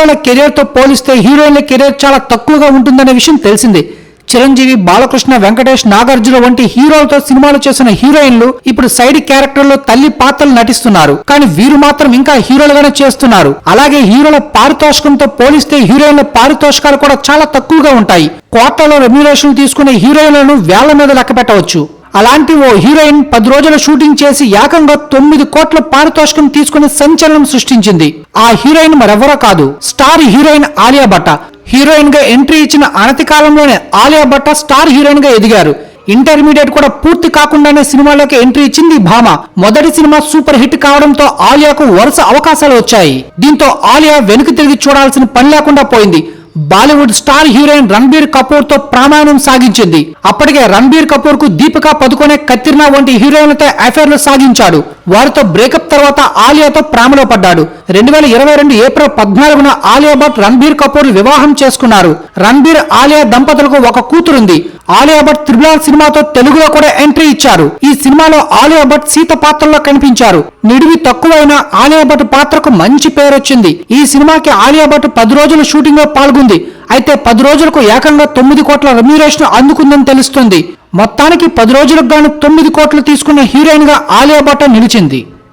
హీరోల కెరీర్తో పోలిస్తే హీరోయిన్ల కెరీర్ చాలా తక్కువగా ఉంటుందనే విషయం తెలిసిందే. చిరంజీవి బాలకృష్ణ వెంకటేష్ నాగార్జున వంటి హీరోలతో సినిమాలు చేసిన హీరోయిన్లు ఇప్పుడు సైడ్ క్యారెక్టర్లో తల్లి పాత్రలు నటిస్తున్నారు. కానీ వీరు మాత్రం ఇంకా హీరోలుగానే చేస్తున్నారు. అలాగే హీరోల పారితోషికంతో పోలిస్తే హీరోయిన్ల పారితోషికాలు కూడా చాలా తక్కువగా ఉంటాయి. కోట్లలో రెమ్యులేషన్ తీసుకునే హీరోయిన్లను వేళ్ళ మీద లెక్క పెట్టవచ్చు. అలాంటి ఓ హీరోయిన్ పది రోజుల షూటింగ్ చేసి ఏకంగా తొమ్మిది కోట్ల పారితోషికం తీసుకుని సంచలనం సృష్టించింది. ఆ హీరోయిన్ మరెవరో కాదు స్టార్ హీరోయిన్ ఆలియా భట్ట. హీరోయిన్గా ఎంట్రీ ఇచ్చిన అనతి కాలంలోనే ఆలియా భట్ట స్టార్ హీరోయిన్గా ఎదిగారు. ఇంటర్మీడియట్ కూడా పూర్తి కాకుండానే సినిమాలోకి ఎంట్రీ ఇచ్చింది భామ. మొదటి సినిమా సూపర్ హిట్ కావడంతో ఆలియాకు వరుస అవకాశాలు వచ్చాయి. దీంతో ఆలియా వెనుక తిరిగి చూడాల్సిన పని లేకుండా పోయింది. బాలీవుడ్ స్టార్ హీరోయిన్ రణబీర్ కపూర్తో ప్రామాణ్యం సాగించింది. అప్పటికే రణబీర్ కపూర్కు దీపికా పదుకొనే కత్రినా వంటి హీరోయిన్లతో అఫైర్లు సాగించాడు. వారితో బ్రేకప్ తర్వాత ఆలియాతో ప్రేమలో పడ్డాడు. రెండు వేల ఇరవై రెండు ఏప్రిల్ పద్నాలుగున ఆలియా భట్ రణబీర్ కపూర్ వివాహం చేసుకున్నారు. రణబీర్ ఆలియా దంపతులకు ఒక కూతురుంది. ఆలియా భట్ త్రిబులార్ సినిమాతో తెలుగులో కూడా ఎంట్రీ ఇచ్చారు. ఈ సినిమాలో ఆలియా భట్ సీత పాత్రలో కనిపించారు. నిడివి తక్కువైన ఆలియా భట్ పాత్రకు మంచి పేరొచ్చింది. ఈ సినిమాకి ఆలియా భట్ పది రోజుల షూటింగ్లో పాల్గొంది. అయితే పది రోజులకు ఏకంగా తొమ్మిది కోట్ల రెమ్యూరేషన్ అందుకుందని తెలుస్తుంది. మొత్తానికి పది రోజులకు గాను తొమ్మిది కోట్లు తీసుకున్న హీరోయిన్గా ఆలియా భట్ నిలిచింది.